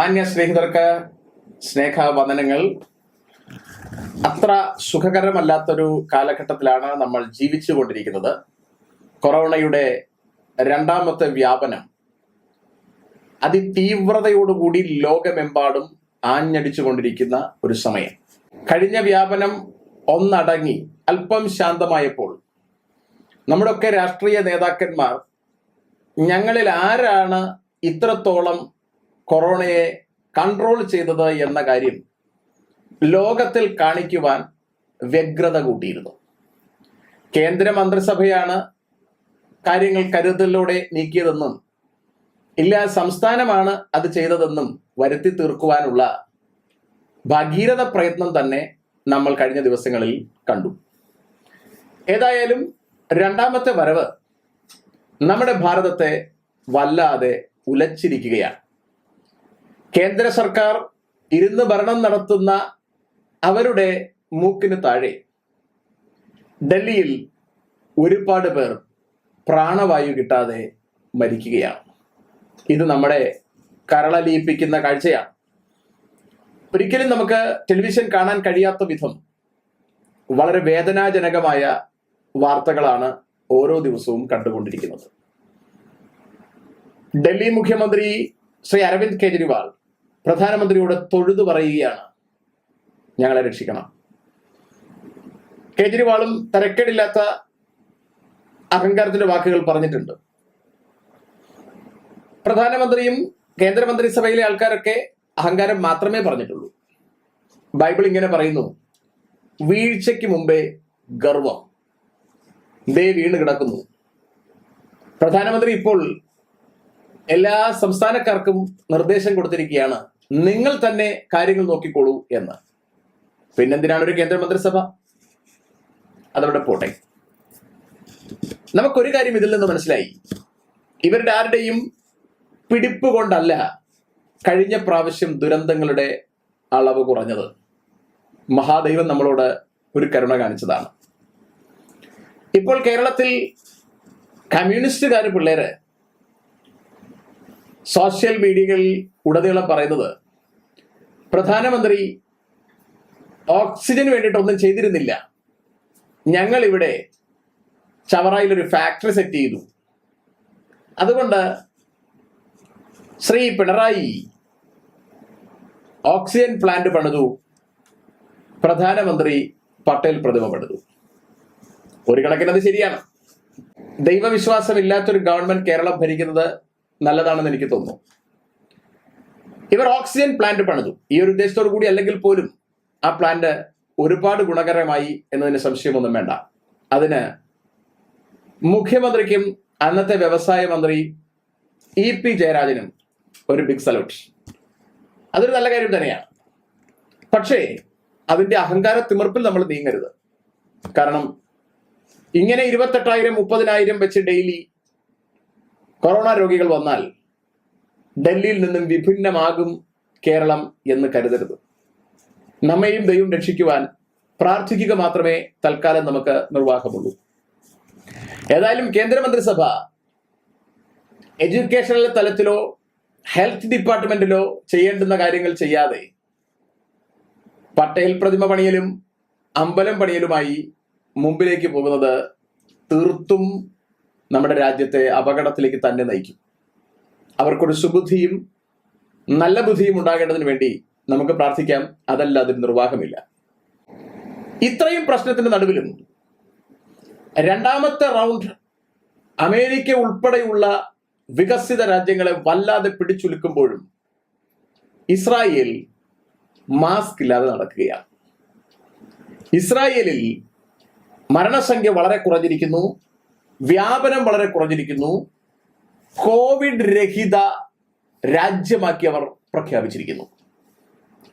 മാന്യ സ്നേഹിതർക്ക് സ്നേഹവന്ദനങ്ങൾ. അത്ര സുഖകരമല്ലാത്തൊരു കാലഘട്ടത്തിലാണ് നമ്മൾ ജീവിച്ചു കൊണ്ടിരിക്കുന്നത് കൊറോണയുടെ രണ്ടാമത്തെ വ്യാപനം. അതിതീവ്രതയോടുകൂടി ലോകമെമ്പാടും ആഞ്ഞടിച്ചു കൊണ്ടിരിക്കുന്ന ഒരു സമയം. കഴിഞ്ഞ വ്യാപനം ഒന്നടങ്ങി അല്പം ശാന്തമായപ്പോൾ നമ്മുടെയൊക്കെ രാഷ്ട്രീയ നേതാക്കന്മാർ ഞങ്ങളിൽ ആരാണ് ഇത്രത്തോളം കൊറോണയെ കൺട്രോൾ ചെയ്തത് എന്ന കാര്യം ലോകത്തിൽ കാണിക്കുവാൻ വ്യഗ്രത കൂട്ടിയിരുന്നു. കേന്ദ്ര മന്ത്രിസഭയാണ് കാര്യങ്ങൾ കരുതലോടെ നീക്കിയതെന്നും ഇല്ല സംസ്ഥാനമാണ് അത് ചെയ്തതെന്നും വരുത്തി തീർക്കുവാനുള്ള ഭഗീരഥ പ്രയത്നം തന്നെ നമ്മൾ കഴിഞ്ഞ ദിവസങ്ങളിൽ കണ്ടു. ഏതായാലും രണ്ടാമത്തെ വരവ് നമ്മുടെ ഭാരതത്തെ വല്ലാതെ ഉലച്ചിരിക്കുകയാണ്. കേന്ദ്ര സർക്കാർ ഇരുന്ന് ഭരണം നടത്തുന്ന അവരുടെ മൂക്കിന് താഴെ ഡൽഹിയിൽ ഒരുപാട് പേർ പ്രാണവായു കിട്ടാതെ മരിക്കുകയാണ്. ഇത് നമ്മുടെ കരളലിയിപ്പിക്കുന്ന കാഴ്ചയാണ്. ഒരിക്കലും നമുക്ക് ടെലിവിഷൻ കാണാൻ കഴിയാത്ത വിധം വളരെ വേദനാജനകമായ വാർത്തകളാണ് ഓരോ ദിവസവും കണ്ടുകൊണ്ടിരിക്കുന്നത്. ഡൽഹി മുഖ്യമന്ത്രി ശ്രീ അരവിന്ദ് കെജ്രിവാൾ പ്രധാനമന്ത്രിയോട് തൊഴുതു പറയുകയാണ്. ഞങ്ങളെ രക്ഷിക്കണം. കേജ്രിവാളും തരക്കേടില്ലാത്ത അഹങ്കാരത്തിന്റെ വാക്കുകൾ പറഞ്ഞിട്ടുണ്ട്. പ്രധാനമന്ത്രിയും കേന്ദ്രമന്ത്രിസഭയിലെ ആൾക്കാരൊക്കെ അഹങ്കാരം മാത്രമേ പറഞ്ഞിട്ടുള്ളൂ. ബൈബിൾ ഇങ്ങനെ പറയുന്നു വീഴ്ചയ്ക്ക് മുമ്പേ ഗർവം. ദേ വീണ് കിടക്കുന്നു. പ്രധാനമന്ത്രി ഇപ്പോൾ എല്ലാ സംസ്ഥാനക്കാർക്കും നിർദ്ദേശം കൊടുത്തിരിക്കുകയാണ് നിങ്ങൾ തന്നെ കാര്യങ്ങൾ നോക്കിക്കോളൂ എന്ന്. പിന്നെന്തിനാണ് ഒരു കേന്ദ്രമന്ത്രിസഭ അതവിടെ പോട്ടെ. നമുക്കൊരു കാര്യം ഇതിൽ നിന്ന് മനസ്സിലായി. ഇവരുടെ ആരുടെയും പിടിപ്പ് കൊണ്ടല്ല കഴിഞ്ഞ പ്രാവശ്യം ദുരന്തങ്ങളുടെ അളവ് കുറഞ്ഞത്. മഹാദൈവം നമ്മളോട് ഒരു കരുണ കാണിച്ചതാണ്. ഇപ്പോൾ കേരളത്തിൽ കമ്മ്യൂണിസ്റ്റുകാർ പിള്ളേര് സോഷ്യൽ മീഡിയകളിൽ ഉടനീളം പറയുന്നത് പ്രധാനമന്ത്രി ഓക്സിജന് വേണ്ടിയിട്ടൊന്നും ചെയ്തിരുന്നില്ല. ഞങ്ങൾ ഇവിടെ ചവറയിൽ ഒരു ഫാക്ടറി സെറ്റ് ചെയ്തു. അതുകൊണ്ട് ശ്രീ പിണറായി ഓക്സിജൻ പ്ലാന്റ് പണിതു. പ്രധാനമന്ത്രി പട്ടേൽ പ്രതിമ പണിതു. ഒരു കണക്കിനത് ശരിയാണ്. ദൈവവിശ്വാസമില്ലാത്തൊരു ഗവൺമെന്റ് കേരളം ഭരിക്കുന്നത് നല്ലതാണെന്ന് എനിക്ക് തോന്നുന്നു. ഇവർ ഓക്സിജൻ പ്ലാന്റ് പണിതു. ഈ ഒരു ഉദ്ദേശത്തോടു കൂടി അല്ലെങ്കിൽ പോലും ആ പ്ലാന്റ് ഒരുപാട് ഗുണകരമായി എന്നതിന് സംശയമൊന്നും വേണ്ട. അതിന് മുഖ്യമന്ത്രിക്കും അന്നത്തെ വ്യവസായ മന്ത്രി ഇ പി ജയരാജനും ഒരു ബിഗ് സല്യൂട്ട് അതൊരു നല്ല കാര്യം തന്നെയാണ്. പക്ഷേ അതിന്റെ അഹങ്കാര തിമിർപ്പിൽ നമ്മൾ നീങ്ങരുത്. കാരണം ഇങ്ങനെ ഇരുപത്തെട്ടായിരം മുപ്പതിനായിരം വെച്ച് ഡെയിലി കൊറോണ രോഗികൾ വന്നാൽ ഡൽഹിയിൽ നിന്നും വിഭിന്നമാകും കേരളം എന്ന് കരുതരുത്. നമ്മയും ദൈവം രക്ഷിക്കുവാൻ പ്രാർത്ഥിക്കുക മാത്രമേ തൽക്കാലം നമുക്ക് നിർവാഹമുള്ളൂ. ഏതായാലും കേന്ദ്രമന്ത്രിസഭ എഡ്യൂക്കേഷണൽ തലത്തിലോ ഹെൽത്ത് ഡിപ്പാർട്ട്മെന്റിലോ ചെയ്യേണ്ടുന്ന കാര്യങ്ങൾ ചെയ്യാതെ പട്ടേൽ പ്രതിമ പണിയലും അമ്പലം പണിയലുമായി മുമ്പിലേക്ക് പോകുന്നത് തീർത്തും നമ്മുടെ രാജ്യത്തെ അപകടത്തിലേക്ക് തന്നെ നയിക്കും. അവർക്കൊരു സുബുദ്ധിയും നല്ല ബുദ്ധിയും ഉണ്ടാകേണ്ടതിന് വേണ്ടി നമുക്ക് പ്രാർത്ഥിക്കാം. അതല്ല അതിന് നിർവാഹമില്ല. ഇത്രയും പ്രശ്നത്തിന്റെ നടുവിലും രണ്ടാമത്തെ റൗണ്ട് അമേരിക്ക ഉൾപ്പെടെയുള്ള വികസിത രാജ്യങ്ങളെ വല്ലാതെ പിടിച്ചുലുക്കുമ്പോഴും ഇസ്രായേൽ മാസ്ക് ഇല്ലാതെ നടക്കുകയാണ്. ഇസ്രായേലിൽ മരണസംഖ്യ വളരെ കുറഞ്ഞിരിക്കുന്നു. വ്യാപനം വളരെ കുറഞ്ഞിരിക്കുന്നു. കോവിഡ് രഹിത രാജ്യമാക്കി അവർ പ്രഖ്യാപിച്ചിരിക്കുന്നു.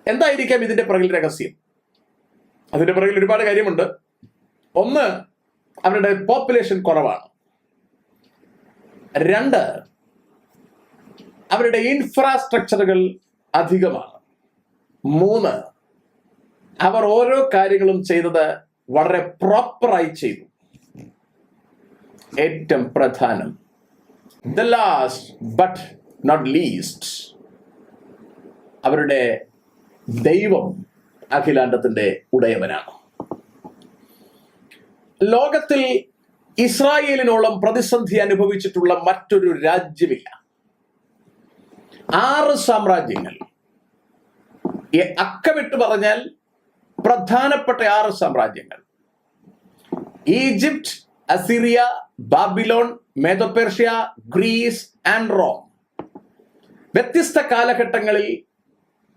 എന്തായിരിക്കാം ഇതിന്റെ പിറകിൽ രഹസ്യം? അതിന്റെ പിറകിൽ ഒരുപാട് കാര്യമുണ്ട്. ഒന്ന് അവരുടെ പോപ്പുലേഷൻ കുറവാണ്. രണ്ട് അവരുടെ ഇൻഫ്രാസ്ട്രക്ചറുകൾ അധികമാണ്. മൂന്ന് അവർ ഓരോ കാര്യങ്ങളും ചെയ്തത് വളരെ പ്രോപ്പറായി ചെയ്തു. ഏറ്റവും പ്രധാനം. The last but not least അവരുടെ ദൈവം അഖിലാണ്ടത്തിന്റെ ഉടയവനാണ്. ലോകത്തിൽ ഇസ്രായേലിനോളം പ്രതിസന്ധി അനുഭവിച്ചിട്ടുള്ള മറ്റൊരു രാജ്യമില്ല. ആറ് സാമ്രാജ്യങ്ങൾ. അക്കമിട്ട് പറഞ്ഞാൽ പ്രധാനപ്പെട്ട ആറ് സാമ്രാജ്യങ്ങൾ. Egypt Assyria Babylon Medo Persia Greece and Rome. വ്യത്യസ്ത കാലഘട്ടങ്ങളിൽ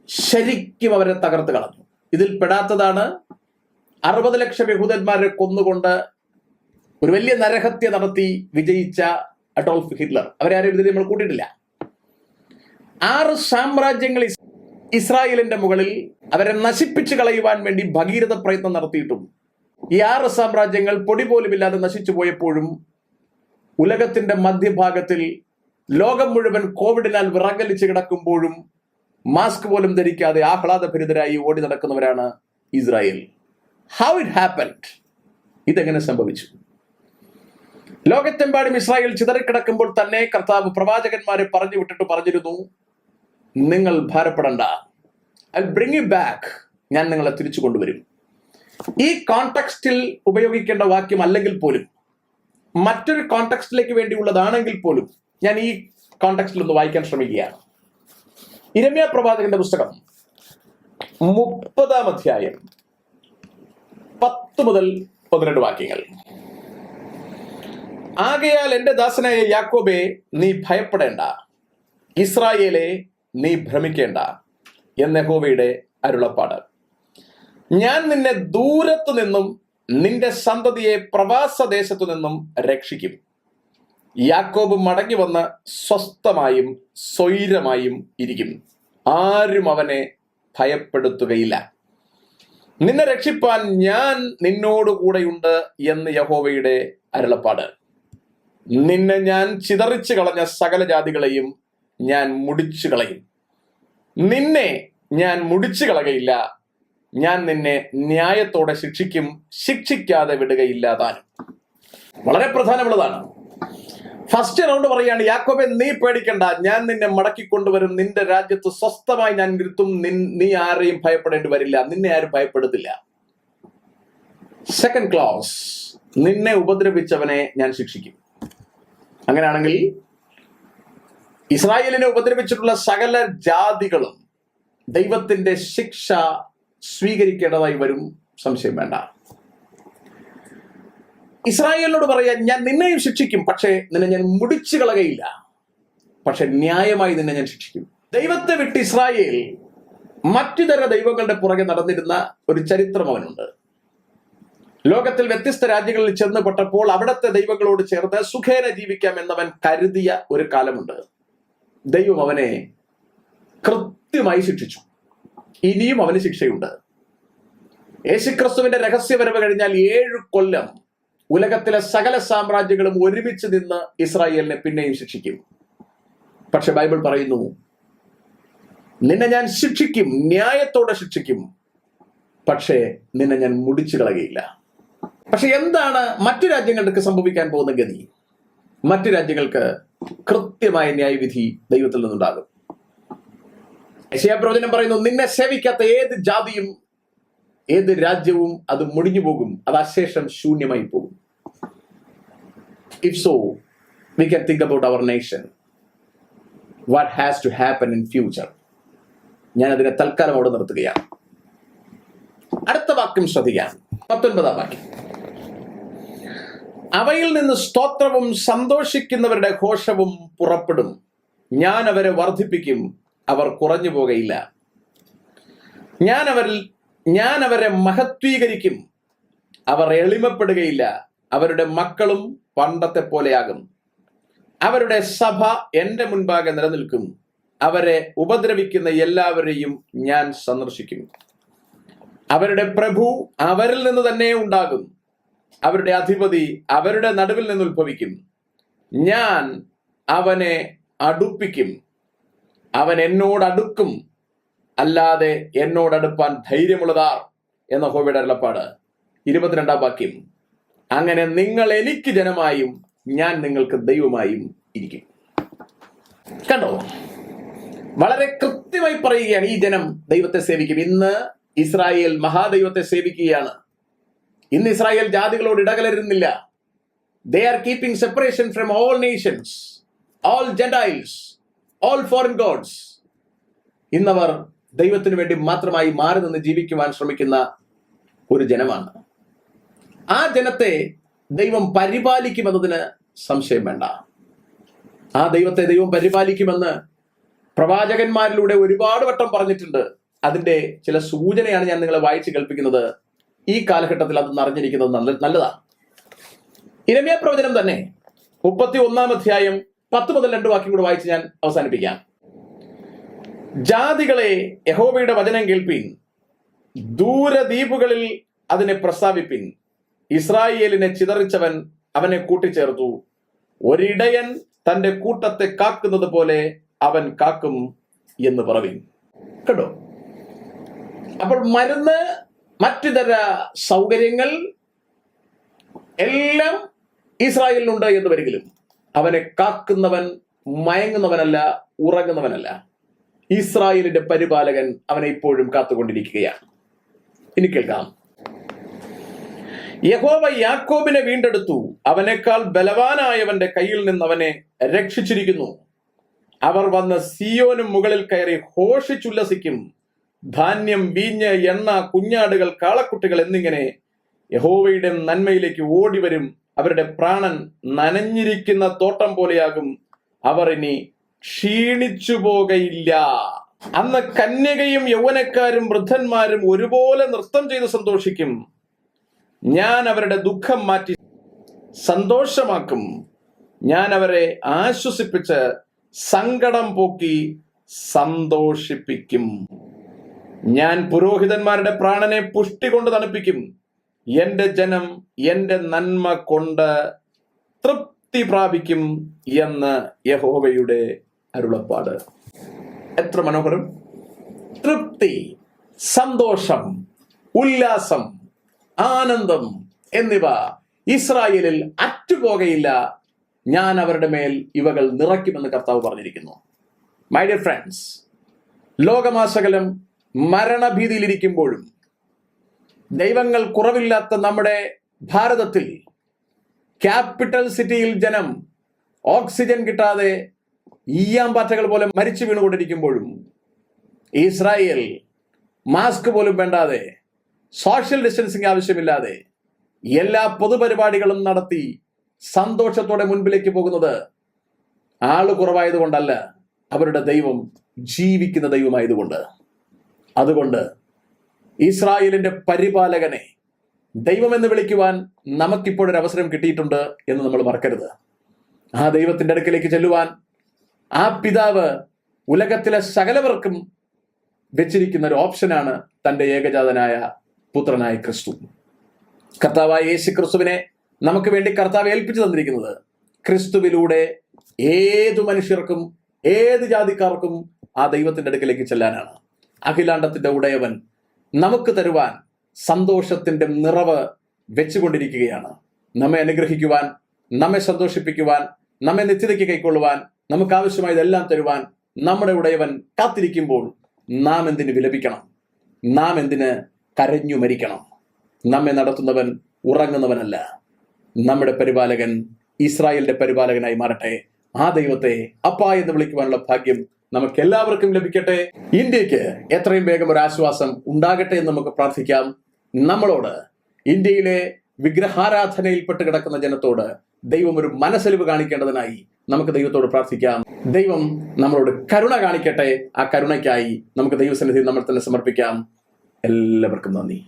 ശരിക്കും അവരെ തകർത്ത് കളഞ്ഞു. ഇതിൽ പെടാത്തതാണ് അറുപത് ലക്ഷം യഹൂദന്മാരെ കൊന്നുകൊണ്ട് ഒരു വലിയ നരഹത്യ നടത്തി വിജയിച്ച അഡോൾഫ് ഹിറ്റ്ലർ. അവരെ ആരും ഇതിൽ നമ്മൾ കൂട്ടിയിട്ടില്ല. ആറ് സാമ്രാജ്യങ്ങൾ ഇസ്രായേലിന്റെ മുകളിൽ അവരെ നശിപ്പിച്ചു കളയുവാൻ വേണ്ടി ഭഗീരഥ പ്രയത്നം നടത്തിയിട്ടും ഈ ആറ് സാമ്രാജ്യങ്ങൾ പൊടി പോലുമില്ലാതെ നശിച്ചു പോയപ്പോഴും ഉലകത്തിന്റെ മധ്യഭാഗത്തിൽ ലോകം മുഴുവൻ കോവിഡിനാൽ വിറങ്ങലിച്ച് കിടക്കുമ്പോഴും മാസ്ക് പോലും ധരിക്കാതെ ആഹ്ലാദഭരിതരായി ഓടി നടക്കുന്നവരാണ് ഇസ്രായേൽ. ഹൗ ഇറ്റ് ഹാപ്പൻഡ് ഇതെങ്ങനെ സംഭവിച്ചു? ലോകത്തെമ്പാടും ഇസ്രായേൽ ചിതറിക്കിടക്കുമ്പോൾ തന്നെ കർത്താവ് പ്രവാചകന്മാരെ പറഞ്ഞു വിട്ടിട്ട് പറഞ്ഞിരുന്നു നിങ്ങൾ ഭാരപ്പെടണ്ട. ഐ ബ്രിങ് യു ബാക്ക് ഞാൻ നിങ്ങളെ തിരിച്ചു കൊണ്ടുവരും. ഈ കോണ്ടെക്സ്റ്റിൽ ഉപയോഗിക്കേണ്ട വാക്യം അല്ലെങ്കിൽ പോലും മറ്റൊരു കോണ്ടെക്സ്റ്റിലേക്ക് വേണ്ടിയുള്ളതാണെങ്കിൽ പോലും ഞാൻ ഈ കോണ്ടെക്സ്റ്റിൽ ഒന്ന് വായിക്കാൻ ശ്രമിക്കുകയാണ്. ഇരമ്യ പ്രവാചകന്റെ പുസ്തകം മുപ്പതാം അധ്യായം പത്ത് മുതൽ പന്ത്രണ്ട് വാക്യങ്ങൾ. ആകയാൽ എന്റെ ദാസനായ യാക്കോബെ നീ ഭയപ്പെടേണ്ട. ഇസ്രായേലെ നീ ഭ്രമിക്കേണ്ട. എന്ന ഹോവയുടെ അരുളപ്പാട്. ഞാൻ നിന്നെ ദൂരത്തു നിന്നും നിന്റെ സന്തതിയെ പ്രവാസ ദേശത്തു നിന്നും രക്ഷിക്കും. യാക്കോബ് മടങ്ങി വന്ന് സ്വസ്ഥമായും സ്വൈരമായും ഇരിക്കും. ആരും അവനെ ഭയപ്പെടുത്തുകയില്ല. നിന്നെ രക്ഷിപ്പാൻ ഞാൻ നിന്നോടുകൂടെയുണ്ട് എന്ന് യഹോവയുടെ അരുളപ്പാട്. നിന്നെ ഞാൻ ചിതറിച്ചു കളഞ്ഞ സകല ജാതികളെയും ഞാൻ മുടിച്ചു കളയും. നിന്നെ ഞാൻ മുടിച്ചു കളകയില്ല. ഞാൻ നിന്നെ ന്യായത്തോടെ ശിക്ഷിക്കും ശിക്ഷിക്കാതെ വിടുകയില്ലാതാനും വളരെ പ്രധാനമുള്ളതാണ്. ഫസ്റ്റ് റൗണ്ട് പറയുകയാണ് യാക്കോബെ നീ പേടിക്കണ്ട. ഞാൻ നിന്നെ മടക്കി കൊണ്ടുവരും. നിന്റെ രാജ്യത്ത് സ്വസ്ഥമായി ഞാൻ ഇരുത്തും. നീ ആരെയും ഭയപ്പെടേണ്ടി വരില്ല. നിന്നെ ആരും ഭയപ്പെടുത്തില്ല. സെക്കൻഡ് ക്ലാസ് നിന്നെ ഉപദ്രവിച്ചവനെ ഞാൻ ശിക്ഷിക്കും. അങ്ങനെയാണെങ്കിൽ ഇസ്രായേലിനെ ഉപദ്രവിച്ചിട്ടുള്ള സകല ജാതികളും ദൈവത്തിന്റെ ശിക്ഷ സ്വീകരിക്കേണ്ടതായി വരും. സംശയം വേണ്ട. ഇസ്രായേലിനോട് പറയാൻ ഞാൻ നിന്നെയും ശിക്ഷിക്കും പക്ഷേ നിന്നെ ഞാൻ മുടിച്ചു കളകയില്ല പക്ഷെ ന്യായമായി നിന്നെ ഞാൻ ശിക്ഷിക്കും. ദൈവത്തെ വിട്ട് ഇസ്രായേൽ മറ്റു തര ദൈവങ്ങളുടെ പുറകെ നടന്നിരുന്ന ഒരു ചരിത്രം അവനുണ്ട്. ലോകത്തിൽ വ്യത്യസ്ത രാജ്യങ്ങളിൽ ചെന്നുപെട്ടപ്പോൾ അവിടുത്തെ ദൈവങ്ങളോട് ചേർന്ന് സുഖേന ജീവിക്കാം എന്നവൻ കരുതിയ ഒരു കാലമുണ്ട്. ദൈവം അവനെ കൃത്യമായി ശിക്ഷിച്ചു. ഇനിയും അവന് ശിക്ഷയുണ്ട്. യേശുക്രിസ്തുവിന്റെ രഹസ്യവരവ് കഴിഞ്ഞാൽ ഏഴ് കൊല്ലം ഉലകത്തിലെ സകല സാമ്രാജ്യങ്ങളും ഒരുമിച്ച് നിന്ന് ഇസ്രായേലിനെ പിന്നെയും ശിക്ഷിക്കും. പക്ഷെ ബൈബിൾ പറയുന്നു നിന്നെ ഞാൻ ശിക്ഷിക്കും ന്യായത്തോടെ ശിക്ഷിക്കും. പക്ഷേ നിന്നെ ഞാൻ മുടിച്ചു കളയുകയില്ല. പക്ഷെ എന്താണ് മറ്റു രാജ്യങ്ങൾക്ക് സംഭവിക്കാൻ പോകുന്ന ഗതി? മറ്റു രാജ്യങ്ങൾക്ക് കൃത്യമായ ന്യായവിധി ദൈവത്തിൽ നിന്നുണ്ടാകും. പ്രവചനം പറയുന്നു നിന്നെ സേവിക്കാത്ത ഏത് ജാതിയും ഏത് രാജ്യവും അത് മുടിഞ്ഞു പോകും അത് അശേഷം ശൂന്യമായി പോകും. If so we can think about our nation what has to happen in future ഞാൻ അതിനെ തൽക്കാലം അവിടെ നിർത്തുകയാണ്. അടുത്ത വാക്യം ശ്രദ്ധിക്കാം. പത്തൊൻപതാം വാക്യം. അവയിൽ നിന്ന് സ്തോത്രവും സന്തോഷിക്കുന്നവരുടെ ഘോഷവും പുറപ്പെടും. ഞാൻ അവരെ വർദ്ധിപ്പിക്കും. അവർ കുറഞ്ഞു പോകയില്ല. ഞാൻ അവരിൽ ഞാൻ അവരെ മഹത്വീകരിക്കും. അവർ എളിമപ്പെടുകയില്ല. അവരുടെ മക്കളും പണ്ടത്തെ പോലെയാകും. അവരുടെ സഭ എന്റെ മുൻപാകെ നിലനിൽക്കും. അവരെ ഉപദ്രവിക്കുന്ന എല്ലാവരെയും ഞാൻ സന്ദർശിക്കും. അവരുടെ പ്രഭു അവരിൽ നിന്ന് തന്നെ ഉണ്ടാകും. അവരുടെ അധിപതി അവരുടെ നടുവിൽ നിന്ന് ഉത്ഭവിക്കും. ഞാൻ അവനെ അടുപ്പിക്കും. അവൻ എന്നോട് അടുക്കും. അല്ലാതെ എന്നോട് അടുപ്പാൻ ധൈര്യമുള്ളതാർ എന്ന ഹോബിയുടെ അരുളപ്പാട്. ഇരുപത്തിരണ്ടാം വാക്യം. അങ്ങനെ നിങ്ങൾ എനിക്ക് ജനമായും ഞാൻ നിങ്ങൾക്ക് ദൈവമായും ഇരിക്കും. കണ്ടോ? വളരെ കൃത്യമായി പറയുകയാണ് ഈ ജനം ദൈവത്തെ സേവിക്കും. ഇന്ന് ഇസ്രായേൽ മഹാദൈവത്തെ സേവിക്കുകയാണ്. ഇന്ന് ഇസ്രായേൽ ജാതികളോട് ഇടകലരുന്നില്ല. They are keeping separation from all nations all gentiles all foreign gods ഇന്നവർ ദൈവത്തിന് വേണ്ടി മാത്രമായി മാറി നിന്ന് ജീവിക്കുവാൻ ശ്രമിക്കുന്ന ഒരു ജനമാണ്. ആ ജനത്തെ ദൈവം പരിപാലിക്കുമെന്നതിന് സംശയം വേണ്ട. ആ ദൈവത്തെ ദൈവം പരിപാലിക്കുമെന്ന് പ്രവാചകന്മാരിലൂടെ ഒരുപാട് വട്ടം പറഞ്ഞിട്ടുണ്ട്. അതിന്റെ ചില സൂചനയാണ് ഞാൻ നിങ്ങളെ വായിച്ച് കേൾപ്പിക്കുന്നത്. ഈ കാലഘട്ടത്തിൽ അത് നിറഞ്ഞിരിക്കുന്നത് നല്ല നല്ലതാണ് ഇരമ്യ പ്രവചനം തന്നെ മുപ്പത്തി ഒന്നാം അധ്യായം പത്ത് മുതൽ രണ്ട് വാക്യം കൂടെ വായിച്ച് ഞാൻ അവസാനിപ്പിക്കാം. ജാതികളെ യഹോബയുടെ വചനം കേൾപ്പിൻ. ദൂരദ്വീപുകളിൽ അതിനെ പ്രസ്താവിപ്പിൻ. ഇസ്രായേലിനെ ചിതറിച്ചവൻ അവനെ കൂട്ടിച്ചേർത്തു. ഒരിടയൻ തന്റെ കൂട്ടത്തെ കാക്കുന്നത് പോലെ അവൻ കാക്കും എന്ന് പറവിൻ. കേട്ടോ അപ്പോൾ മരുന്ന് മറ്റുതര സൗകര്യങ്ങൾ എല്ലാം ഇസ്രായേലിനുണ്ട് എന്ന് വരികിലും. അവനെ കാക്കുന്നവൻ മയങ്ങുന്നവനല്ല ഉറങ്ങുന്നവനല്ല. ഇസ്രായേലിന്റെ പരിപാലകൻ അവനെ ഇപ്പോഴും കാത്തുകൊണ്ടിരിക്കുകയാണ്. ഇനി കേൾക്കാം. യഹോവ യാക്കോബിനെ വീണ്ടെടുത്തു. അവനേക്കാൾ ബലവാനായവന്റെ കയ്യിൽ നിന്ന് അവനെ രക്ഷിച്ചിരിക്കുന്നു. അവർ വന്ന് സിയോനും മുകളിൽ കയറി ഘോഷിച്ചുല്ലസിക്കും. ധാന്യം വീഞ്ഞ് എണ്ണ കുഞ്ഞാടുകൾ കാളക്കുട്ടികൾ എന്നിങ്ങനെ യഹോവയുടെ നന്മയിലേക്ക് ഓടിവരും. അവരുടെ പ്രാണൻ നനഞ്ഞിരിക്കുന്ന തോട്ടം പോലെയാകും. അവർ ഇനി ക്ഷീണിച്ചു പോകയില്ല. അന്ന് കന്യകയും യൗവനക്കാരും വൃദ്ധന്മാരും ഒരുപോലെ നൃത്തം ചെയ്ത് സന്തോഷിക്കും. ഞാൻ അവരുടെ ദുഃഖം മാറ്റി സന്തോഷമാക്കും. ഞാൻ അവരെ ആശ്വസിപ്പിച്ച് സങ്കടം പോക്കി സന്തോഷിപ്പിക്കും. ഞാൻ പുരോഹിതന്മാരുടെ പ്രാണനെ പുഷ്ടി കൊണ്ട് തണുപ്പിക്കും. എന്റെ ജനം എന്റെ നന്മ കൊണ്ട് തൃപ്തി പ്രാപിക്കും എന്ന് യഹോവയുടെ അരുളപ്പാട്. എത്ര മനോഹരം? തൃപ്തി സന്തോഷം ഉല്ലാസം ആനന്ദം എന്നിവ ഇസ്രായേലിൽ അറ്റുപോകയില്ല. ഞാൻ അവരുടെ മേൽ ഇവകൾ നിറയ്ക്കുമെന്ന് കർത്താവ് പറഞ്ഞിരിക്കുന്നു. മൈ ഡിയർ ഫ്രണ്ട്സ് ലോകമാസകലം മരണഭീതിയിലിരിക്കുമ്പോഴും ദൈവങ്ങൾ കുറവില്ലാത്ത നമ്മുടെ ഭാരതത്തിൽ ക്യാപിറ്റൽ സിറ്റിയിൽ ജനം ഓക്സിജൻ കിട്ടാതെ ഈയാമ്പാറ്റകൾ പോലെ മരിച്ചു വീണുകൊണ്ടിരിക്കുമ്പോഴും ഇസ്രായേൽ മാസ്ക് പോലും വേണ്ടാതെ സോഷ്യൽ ഡിസ്റ്റൻസിങ് ആവശ്യമില്ലാതെ എല്ലാ പൊതുപരിപാടികളും നടത്തി സന്തോഷത്തോടെ മുൻപിലേക്ക് പോകുന്നത് ആൾ കുറവായതുകൊണ്ടല്ല അവരുടെ ദൈവം ജീവിക്കുന്ന ദൈവമായതുകൊണ്ട്. അതുകൊണ്ട് ഇസ്രായേലിന്റെ പരിപാലകനെ ദൈവമെന്ന് വിളിക്കുവാൻ നമുക്കിപ്പോഴൊരു അവസരം കിട്ടിയിട്ടുണ്ട് എന്ന് നമ്മൾ മറക്കരുത്. ആ ദൈവത്തിന്റെ അടുക്കലേക്ക് ചെല്ലുവാൻ ആ പിതാവ് ഉലകത്തിലെ സകലവർക്കും വെച്ചിരിക്കുന്ന ഒരു ഓപ്ഷനാണ് തന്റെ ഏകജാതനായ പുത്രനായ ക്രിസ്തു. കർത്താവായ യേശു ക്രിസ്തുവിനെ നമുക്ക് വേണ്ടി കർത്താവ് ഏൽപ്പിച്ചു തന്നിരിക്കുന്നത് ക്രിസ്തുവിലൂടെ ഏതു മനുഷ്യർക്കും ഏത് ജാതിക്കാർക്കും ആ ദൈവത്തിന്റെ അടുക്കിലേക്ക് ചെല്ലാനാണ്. അഖിലാണ്ടത്തിന്റെ ഉടയവൻ നമുക്ക് തരുവാൻ സന്തോഷത്തിന്റെ നിറവ് വെച്ചുകൊണ്ടിരിക്കുകയാണ്. നമ്മെ അനുഗ്രഹിക്കുവാൻ നമ്മെ സന്തോഷിപ്പിക്കുവാൻ നമ്മെ നിത്യതയ്ക്ക് കൈക്കൊള്ളുവാൻ നമുക്ക് ആവശ്യമായതെല്ലാം തരുവാൻ നമ്മുടെ ഉടയവൻ കാത്തിരിക്കുമ്പോൾ നാം എന്തിന് വിലപിക്കണം? നാം എന്തിന് കരഞ്ഞു മരിക്കണം? നമ്മെ നടത്തുന്നവൻ ഉറങ്ങുന്നവനല്ല. നമ്മുടെ പരിപാലകൻ ഇസ്രായേലിന്റെ പരിപാലകനായി മാറട്ടെ. ആ ദൈവത്തെ അപ്പ എന്ന് വിളിക്കുവാനുള്ള ഭാഗ്യം നമുക്ക് എല്ലാവർക്കും ലഭിക്കട്ടെ. ഇന്ത്യയ്ക്ക് എത്രയും വേഗം ഒരു ആശ്വാസം ഉണ്ടാകട്ടെ എന്ന് നമുക്ക് പ്രാർത്ഥിക്കാം. നമ്മളോട് ഇന്ത്യയിലെ വിഗ്രഹാരാധനയിൽപ്പെട്ട് കിടക്കുന്ന ജനത്തോട് ദൈവം ഒരു മനസ്സലിവ് കാണിക്കേണ്ടതിനായി നമുക്ക് ദൈവത്തോട് പ്രാർത്ഥിക്കാം. ദൈവം നമ്മളോട് കരുണ കാണിക്കട്ടെ. ആ കരുണയ്ക്കായി നമുക്ക് ദൈവസന്നിധി നമ്മൾ തന്നെ സമർപ്പിക്കാം. എല്ലാവർക്കും നന്ദി.